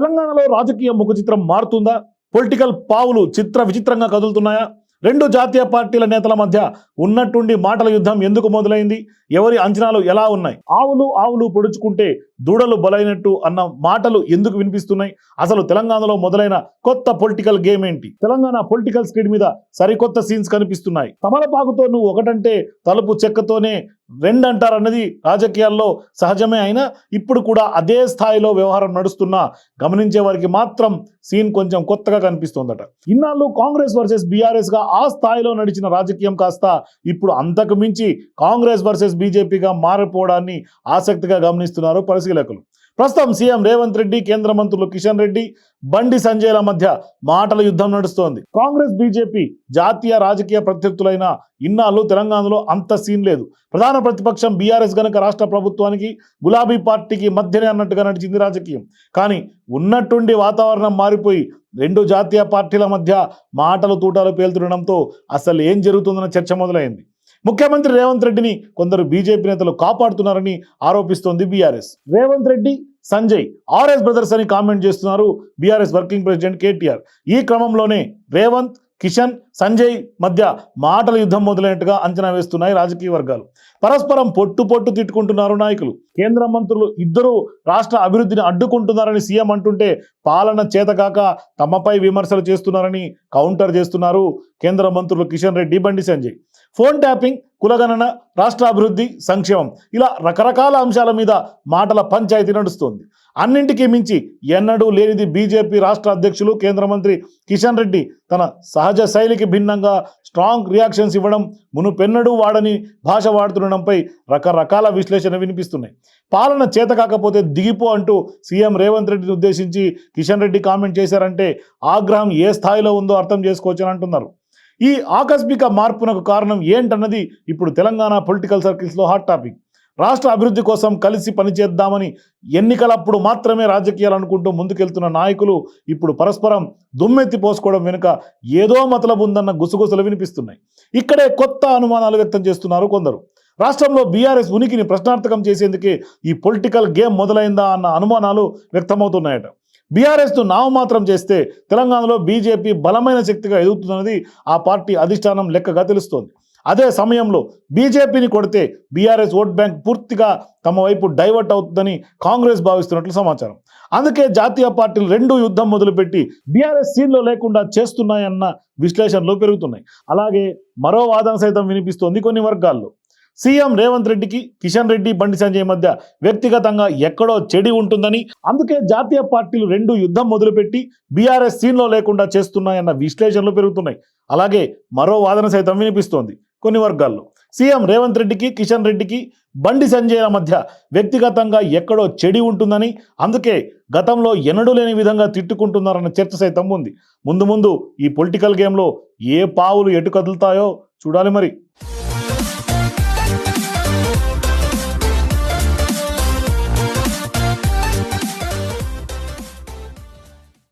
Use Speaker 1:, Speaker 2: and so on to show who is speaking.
Speaker 1: తెలంగాణలో రాజకీయ ముఖ చిత్రం మారుతుందా? పొలిటికల్ పావులు చిత్ర విచిత్రంగా కదులుతున్నాయా? రెండు జాతీయ పార్టీల నేతల మధ్య ఉన్నట్టుండి మాటల యుద్ధం ఎందుకు మొదలైంది? ఎవరి అంచనాలు ఎలా ఉన్నాయి? ఆవులు ఆవులు పొడుచుకుంటే దూడలు బలైనట్టు అన్న మాటలు ఎందుకు వినిపిస్తున్నాయి? అసలు తెలంగాణలో మొదలైన కొత్త పొలిటికల్ గేమ్ ఏంటి? తెలంగాణ పొలిటికల్ స్క్రీన్ మీద సరికొత్త సీన్స్ కనిపిస్తున్నాయి. తమలపాకుతో నువ్వు ఒకటంటే తలుపు చెక్కతోనే రెండంటారన్నది రాజకీయాల్లో సహజమే అయినా ఇప్పుడు కూడా అదే స్థాయిలో వ్యవహారం నడుస్తున్నా గమనించే వారికి మాత్రం సీన్ కొంచెం కొత్తగా కనిపిస్తోందట. ఇన్నాళ్ళు కాంగ్రెస్ వర్సెస్ బీఆర్ఎస్గా ఆ స్థాయిలో నడిచిన రాజకీయం కాస్త ఇప్పుడు అంతకు మించి కాంగ్రెస్ వర్సెస్ బీజేపీగా మారిపోవడాన్ని ఆసక్తిగా గమనిస్తున్నారు పరిశీలకులు. ప్రస్తుతం సీఎం రేవంత్ రెడ్డి కేంద్ర మంత్రులు కిషన్ రెడ్డి బండి సంజయ్ల మధ్య మాటల యుద్ధం నడుస్తోంది. కాంగ్రెస్ బీజేపీ జాతీయ రాజకీయ ప్రత్యర్థులైన ఇన్నాళ్ళు తెలంగాణలో అంత సీన్ లేదు. ప్రధాన ప్రతిపక్షం బీఆర్ఎస్ గనక రాష్ట్ర ప్రభుత్వానికి గులాబీ పార్టీకి మధ్యనే అన్నట్టుగా నడిచింది రాజకీయం. కానీ ఉన్నట్టుండి వాతావరణం మారిపోయి రెండు జాతీయ పార్టీల మధ్య మాటలు తూటాలు పేలుతుండడంతో అసలు ఏం జరుగుతుందన్న చర్చ మొదలైంది. ముఖ్యమంత్రి రేవంత్ రెడ్డిని కొందరు బీజేపీ నేతలు కాపాడుతున్నారని ఆరోపిస్తోంది BRS. Revanth Reddy Sanjay RS brothers అని కామెంట్ చేస్తున్నారు బీఆర్ఎస్ వర్కింగ్ ప్రెసిడెంట్ కేటీఆర్. ఈ క్రమంలోనే రేవంత్ కిషన్ సంజయ్ మధ్య మాటల యుద్ధం మొదలైనట్టుగా అంచనా వేస్తున్నాయి రాజకీయ వర్గాలు. పరస్పరం పొట్టు పొట్టు తిట్టుకుంటున్నారు నాయకులు. కేంద్ర మంత్రులు ఇద్దరు రాష్ట్ర అభివృద్ధిని అడ్డుకుంటున్నారని సీఎం అంటుంటే పాలన చేతకాక తమపై విమర్శలు చేస్తున్నారని కౌంటర్ చేస్తున్నారు కేంద్ర మంత్రులు కిషన్ రెడ్డి బండి సంజయ్. ఫోన్ ట్యాపింగ్ కులగణన రాష్ట్రాభివృద్ధి సంక్షేమం ఇలా రకరకాల అంశాల మీద మాటల పంచాయతీ నడుస్తోంది. అన్నింటికీ మించి ఎన్నడూ లేనిది బీజేపీ రాష్ట్ర అధ్యక్షులు కేంద్ర మంత్రి కిషన్ రెడ్డి తన సహజ శైలికి భిన్నంగా స్ట్రాంగ్ రియాక్షన్స్ ఇవ్వడం మునుపెన్నడూ వాడని భాష వాడుతుండడంపై రకరకాల విశ్లేషణ వినిపిస్తున్నాయి. పాలన చేత కాకపోతే దిగిపో అంటూ సీఎం రేవంత్ రెడ్డిని ఉద్దేశించి కిషన్ రెడ్డి కామెంట్ చేశారంటే ఆగ్రహం ఏ స్థాయిలో ఉందో అర్థం చేసుకోవచ్చని అంటున్నారు. ఈ ఆకస్మిక మార్పునకు కారణం ఏంటన్నది ఇప్పుడు తెలంగాణ పొలిటికల్ సర్కిల్స్లో హాట్ టాపిక్. రాష్ట్ర అభివృద్ధి కోసం కలిసి పనిచేద్దామని ఎన్నికలప్పుడు మాత్రమే రాజకీయాలు అనుకుంటూ ముందుకెళ్తున్న నాయకులు ఇప్పుడు పరస్పరం దుమ్మెత్తి పోసుకోవడం వెనుక ఏదో మతలబు ఉందన్న గుసగుసలు వినిపిస్తున్నాయి. ఇక్కడే కొత్త అనుమానాలు వ్యక్తం చేస్తున్నారు కొందరు. రాష్ట్రంలో బీఆర్ఎస్ ఉనికిని ప్రశ్నార్థకం చేసేందుకే ఈ పొలిటికల్ గేమ్ మొదలైందా అన్న అనుమానాలు వ్యక్తమవుతున్నాయట. బీఆర్ఎస్ను నామమాత్రం చేస్తే తెలంగాణలో బీజేపీ బలమైన శక్తిగా ఎదుగుతున్నది ఆ పార్టీ అధిష్టానం లెక్కగా తెలుస్తోంది. అదే సమయంలో బీజేపీని కొడితే బీఆర్ఎస్ ఓట్ బ్యాంక్ పూర్తిగా తమ వైపు డైవర్ట్ అవుతుందని కాంగ్రెస్ భావిస్తున్నట్లు సమాచారం. అందుకే జాతీయ పార్టీలు రెండు యుద్ధం మొదలుపెట్టి బీఆర్ఎస్ సీన్లో లేకుండా చేస్తున్నాయన్న విశ్లేషణలు పెరుగుతున్నాయి. అలాగే మరో వాదన సైతం వినిపిస్తోంది కొన్ని వర్గాల్లో. సీఎం రేవంత్ రెడ్డికి కిషన్ రెడ్డి బండి సంజయ్ మధ్య వ్యక్తిగతంగా ఎక్కడో చెడి ఉంటుందని అందుకే జాతీయ పార్టీలు రెండు యుద్ధం మొదలుపెట్టి బీఆర్ఎస్ సీన్లో లేకుండా చేస్తున్నాయన్న విశ్లేషణలు పెరుగుతున్నాయి. అలాగే మరో వాదన సైతం వినిపిస్తోంది కొన్ని వర్గాల్లో. సీఎం రేవంత్ రెడ్డికి కిషన్ రెడ్డికి బండి సంజయ్ల మధ్య వ్యక్తిగతంగా ఎక్కడో చెడి ఉంటుందని అందుకే గతంలో ఎన్నడూ లేని విధంగా తిట్టుకుంటున్నారన్న చర్చ సైతం ఉంది. ముందు ముందు ఈ పొలిటికల్ గేమ్లో ఏ పావులు ఎటు కదులుతాయో చూడాలి మరి.